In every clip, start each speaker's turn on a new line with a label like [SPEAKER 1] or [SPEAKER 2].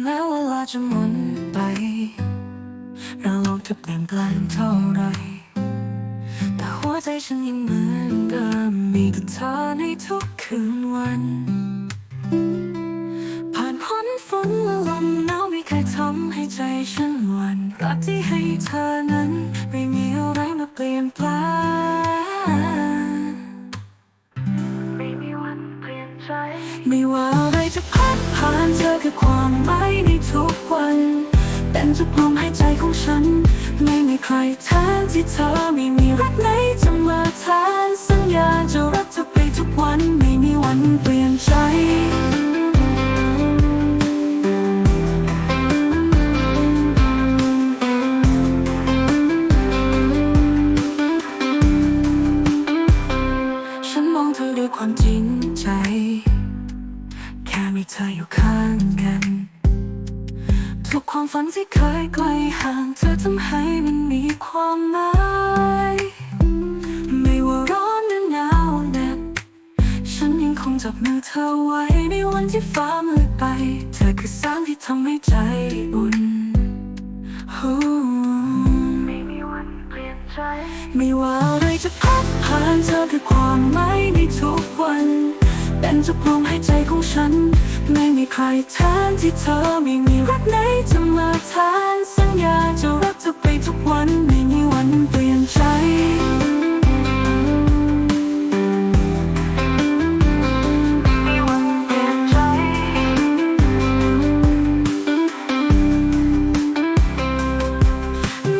[SPEAKER 1] แม้เวลาจะหมุนไป เราโลกจะเปลี่ยนแปลงเท่าไรแต่หัวใจฉันยังเหมือนเดิมมีแต่เธอในทุกคืนวัน ผ่านพ้นฝนและลมหนาวไม่เคยทำให้ใจฉันหวั่นรักที่ให้เธอนั้น ไม่มีอะไรมาเปลี่ยนแปลง ทุกลมหายใจของฉัน ไม่มีใครแทนที่เธอไม่มีรักไหนจะมาแทนสัญญาจะรักเธอไปทุก ทุกลมหายใจของฉัน ไม่มีใครแทนที่เธอไม่มีรักไหนจะมาแทนสัญญาจะรักเธอไปทุกวันไม่มีวันเปลี่ยนใจ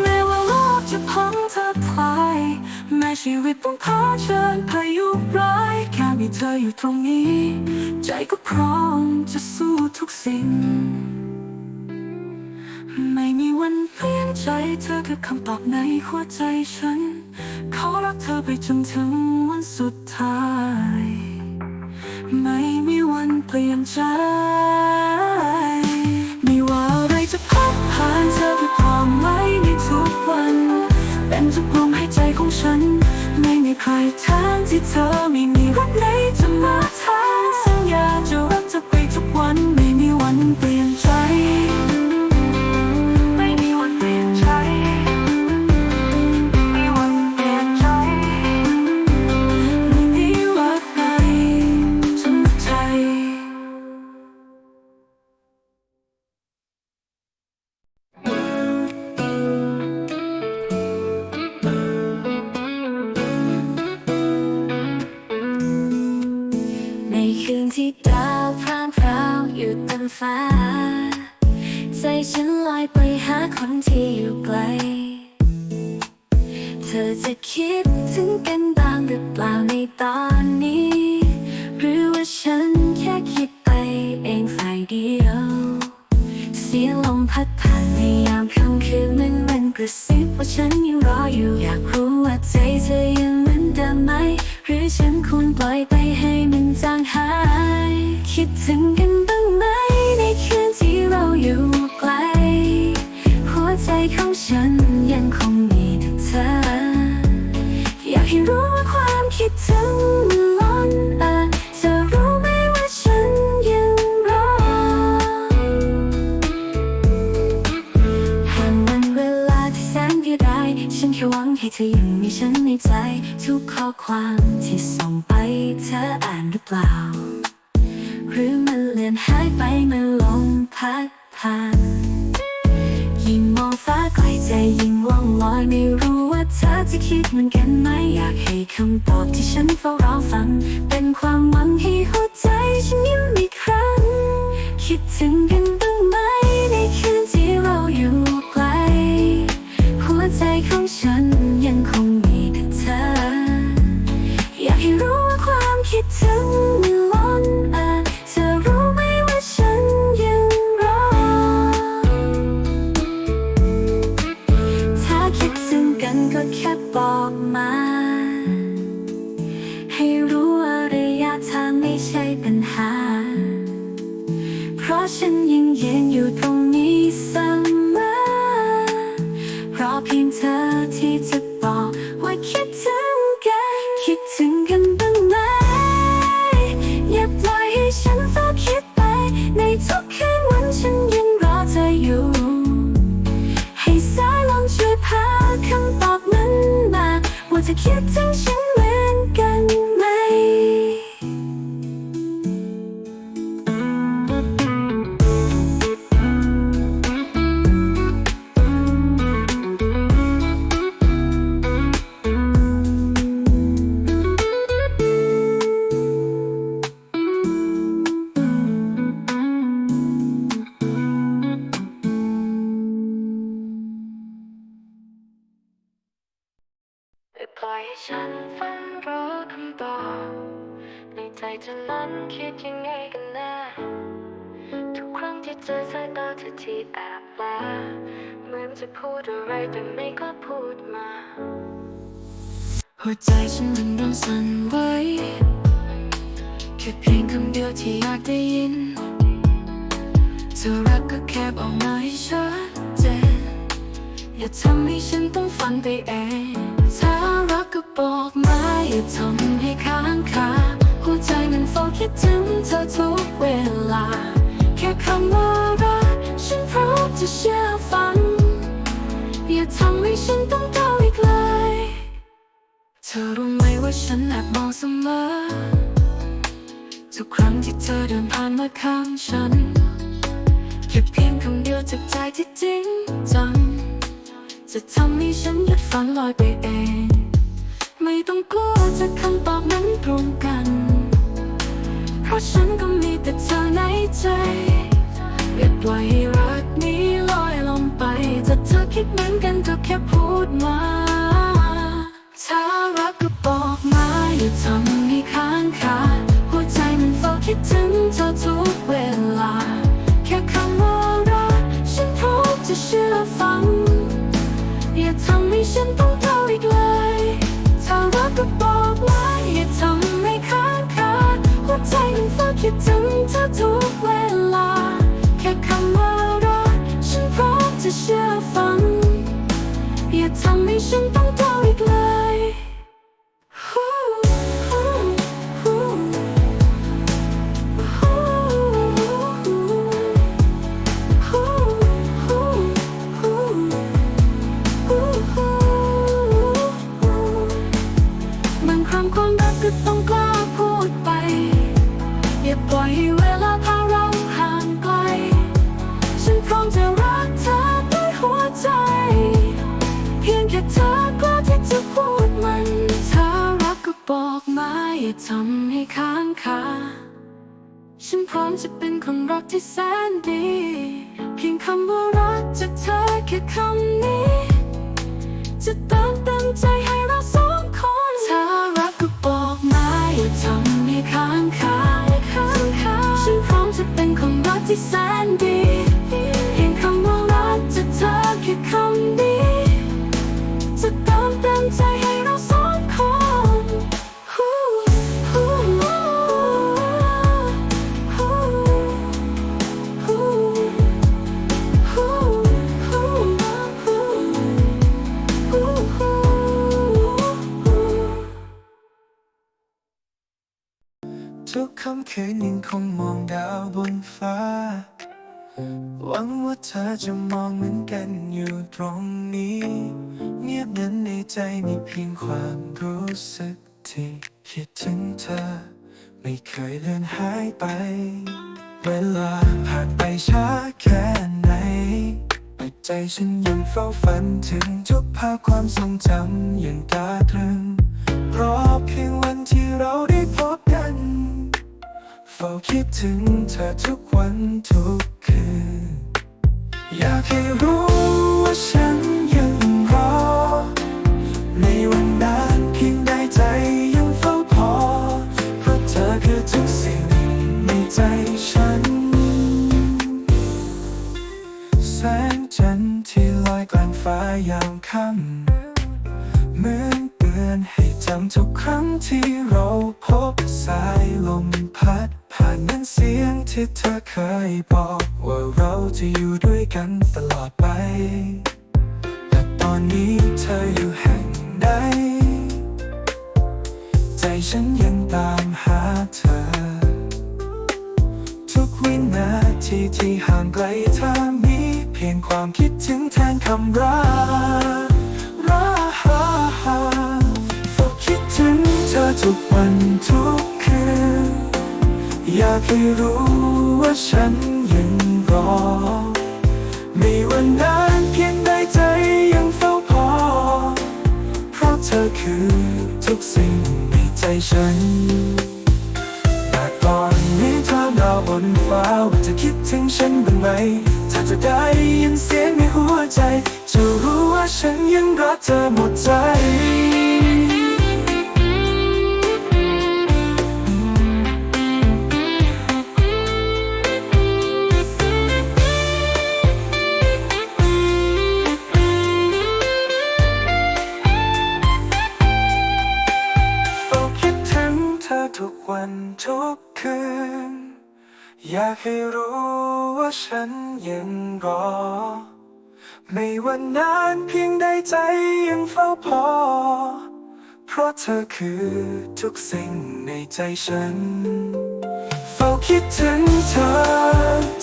[SPEAKER 1] แม้วโลกจะพังทลายแม้ชีวิตต้องเชิญพายุร้ายแค่มีเธออยู่ตรงนี้ ใจก็พร้อมจะสู้ทุกสิ่ง ไม่มีวันเปลี่ยนใจเธอคือคำตอบในหัวใจฉัน ขอรักเธอไปจนถึงวันสุดท้าย ไม่มีวันเปลี่ยนใจ ไม่ว่าอะไรจะพัดผ่านเธอคือความหมายในทุกวัน เป็นทุกลมหายใจของฉัน ไม่มีใครแทนที่เธอไม่มีรักไหน คืนที่ดาวพร่างพราวอยู่เต็มฟ้า ใจฉันลอยไปหาคนที่อยู่ไกล เธอจะคิดถึงกันบ้างหรือเปล่าในตอนนี้ หรือว่าฉันแค่คิดไปเองฝ่ายเดียว เสียงลมพัดผ่านในยามค่ำคืนมันมันกระซิบว่าฉันยังรออยู่อยากรู้ว่าใจเธอยังเหมือนเดิมไหม หรือฉันควรปล่อยไปให้มันจางหาย คิดถึงกันบ้างไหมในคืนที่เราอยู่ไกล หัวใจของฉันยังคงมีเธอ อยากให้รู้ว่าความคิดถึงมันล้นเอ่อเธอรู้ไหมว่าฉันยังรอผ่านวันเวลาที่แสนดีร้ายฉันแค่หวังให้เธอยังมีฉันในใจทุกข้อความ ยิ่งมองฟ้าไกลใจยิ่งล่องลอยไม่รู้ว่าเธอจะคิดเหมือนกันไหมอยากให้คำตอบที่ฉันเฝ้ารอฟัง เป็นความหวังให้หัวใจฉันยิ้มอีกครั้ง คิดถึงกันบ้างไหมในคืนที่เราอยู่ไกลหัวใจของฉันยังคง คิด ให้ฉันฝันรอคำตอบในใจเธอนั้นคิดยังไงกันแน่ทุกครั้งที่เจอสายตาเธอที่แอบแลเหมือนจะพูดอะไรแต่ไม่ก็พูดมา หัวใจฉันมันริ่มสั่นไหวแค่เพียงคำเดียวที่อยากได้ยินเธอรักก็แค่บอกมาให้ชัดเจนอย่าทำให้ฉันต้องฝันไปเอง ก็บอกมาอย่าทำให้ค้างคาหัวใจมันเฝ้าคิดถึงเธอทุกเวลา แค่คำว่ารักฉันพร้อมจะเชื่อฟัง อย่าทำให้ฉันต้องก้าอีกเลย เธอรู้ไหมว่าฉันแอบมองเสมอทุกครั้งที่เธอเดินผ่านมาข้างฉันแค่เพียงคำเดียวจากใจที่จริงจังจะทำให้ฉันหยุดฝันลอยไปเอง ไม่ต้องกลัวจะคำตอบนั้นตรงกัน เพราะฉันก็มีแต่เธอในใจ อย่าปล่อยให้รักนี้ลอยลงไปถ้าเธอคิดเหมือนกันก็แค่พูดมาถ้ารักก็บอกมาอย่าทำให้ค้างคาหัวใจมันเฝ้าคิดถึงเธอทุกเวลา แค่คำว่ารักฉันพร้อมจะเชื่อฟัง อย่าทำให้ฉันต้องเท่าอีกเลย คิดถึงเธอทุกเวลา แค่คำว่ารักฉันพร้อมจะเชื่อฟัง อย่าทำให้ฉันต้องเท่าอีกเลย ล่อยให้เวลาพาเราห่างไกล ฉันพร้อมจะรักเธอด้วยหัวใจ เพียงแค่เธอกล้าที่จะพูดมันถ้ารักก็บอกมาอย่าทำให้ค้างคาฉันพร้อมจะเป็นคนรักที่แสนดี เพียงคำว่ารักจากเธอแค่คำนี้ ที่แสนดี เธอจะมอง
[SPEAKER 2] เหมือนกันอยู่ตรงนี้ เงียบนั้นในใจมีเพียงความรู้สึกที่คิดถึงเธอ ไม่เคยเลือนหายไป เวลาผ่านไปช้าแค่ไหนแต่ใจฉันยังเฝ้าฝันถึงทุกภาพความทรงจำอย่างตาตรึงรอเพียงวันที่เราได้พบกัน เฝ้าคิดถึงเธอทุกวันทุก อยากให้รู้ว่าฉันยังรอ ในวันนั้นเพียงใดใจยังเฝ้าพอ เพราะเธอคือทุกสิ่งในใจฉัน แสงจันทร์ที่ลอยกลางฟ้ายามค่ำเหมือนเตือนให้จำทุกครั้งที่เราพบสายลมพัดานนั้นเสียงที่เธอเคยบอกว่าเราจะอยู่ด้วยกันตลอดไป แต่ตอนนี้เธออยู่แห่งใด ใจฉันยังตามหาเธอ ทุกวินาทีที่ห่างไกลเธอมีเพียงความคิดถึงแทนคำรักรักเฝ้าทุกวันทุก อยากให้รู้ว่าฉันยังรอไม่ว่านานเพียงใดใจยังเฝ้าพอ เพราะเธอคือทุกสิ่งในใจฉัน แต่ตอนนี้เธอดาวบนฟ้าว่าจะคิดถึงฉันบ้างไหมถ้าจะได้ยินเสียงในหัวใจ จะรู้ว่าฉันยังรักเธอหมดใจ ไม่ว่านานเพียงใดใจยังเฝ้าพอ เพราะเธอคือทุกสิ่งในใจฉัน เฝ้าคิดถึงเธอ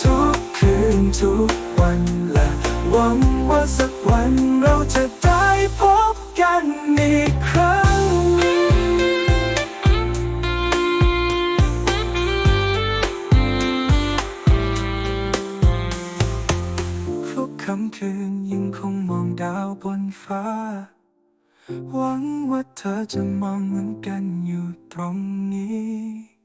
[SPEAKER 2] ทุกคืนทุกวันและหวังว่าสักวันเราจะได้พบกันอีกครั้ง ว่าเธอจะมองเหมือนกันอยู่ตรงนี้